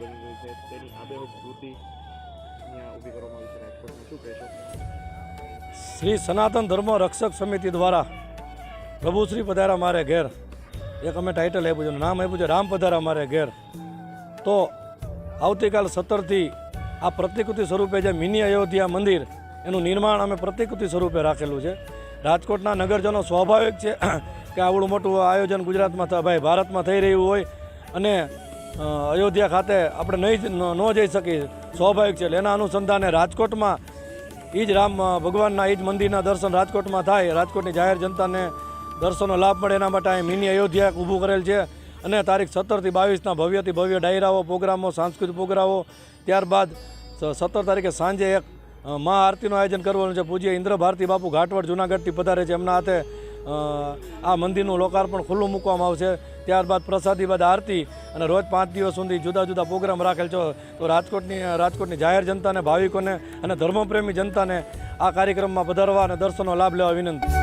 બની છે. તેની આબેહૂબ વૃદ્ધિ અહીંયા ઊભી કરવામાં આવી છે રાજકોટમાં શું કહેશો શ્રી સનાતન ધર્મ રક્ષક સમિતિ દ્વારા પ્રભુશ્રી પધારા મારે ઘેર. એક અમે ટાઇટલ આપ્યું છે નામ આપ્યું છે, રામ પધારા મારે ઘેર. તો આવતીકાલ સત્તરથી આ પ્રતિકૃતિ સ્વરૂપે જે મિની અયોધ્યા મંદિર, એનું નિર્માણ અમે પ્રતિકૃતિ સ્વરૂપે રાખેલું છે. રાજકોટના નગરજનો સ્વાભાવિક છે કે આવડું મોટું આયોજન ગુજરાતમાં ભાઈ, ભારતમાં થઈ રહ્યું હોય અને અયોધ્યા ખાતે આપણે નહીં ન જઈ શકીએ. સ્વાભાવિક છે. એના અનુસંધાને રાજકોટમાં એ જ રામ ભગવાનના એ જ મંદિરના દર્શન રાજકોટમાં થાય. રાજકોટની જાહેર જનતાને દર્શનનો લાભ મળે એના માટે અહીં મિની અયોધ્યા ઊભું કરેલ છે. અને તારીખ સત્તરથી બાવીસના ભવ્યથી ભવ્ય ડાયરાઓ, પ્રોગ્રામો, સાંસ્કૃતિક પ્રોગ્રામો. ત્યારબાદ સત્તર તારીખે સાંજે એક મહા આરતીનું આયોજન કરવાનું છે. પૂજ્ય ઇન્દ્ર ભારતી બાપુ ઘાટવડ જુનાગઢથી પધારે છે. એમના હાથે આ મંદિરનું લોકાર્પણ ખુલ્લું મૂકવામાં આવશે. ત્યારબાદ પ્રસાદી બાદ આરતી અને રોજ પાંચ દિવસ સુધી જુદા જુદા પ્રોગ્રામ રાખેલ છે. તો રાજકોટની રાજકોટની જાહેર જનતાને, ભાવિકોને અને ધર્મપ્રેમી જનતાને આ કાર્યક્રમમાં પધારવા અને દર્શનનો લાભ લેવા વિનંતી.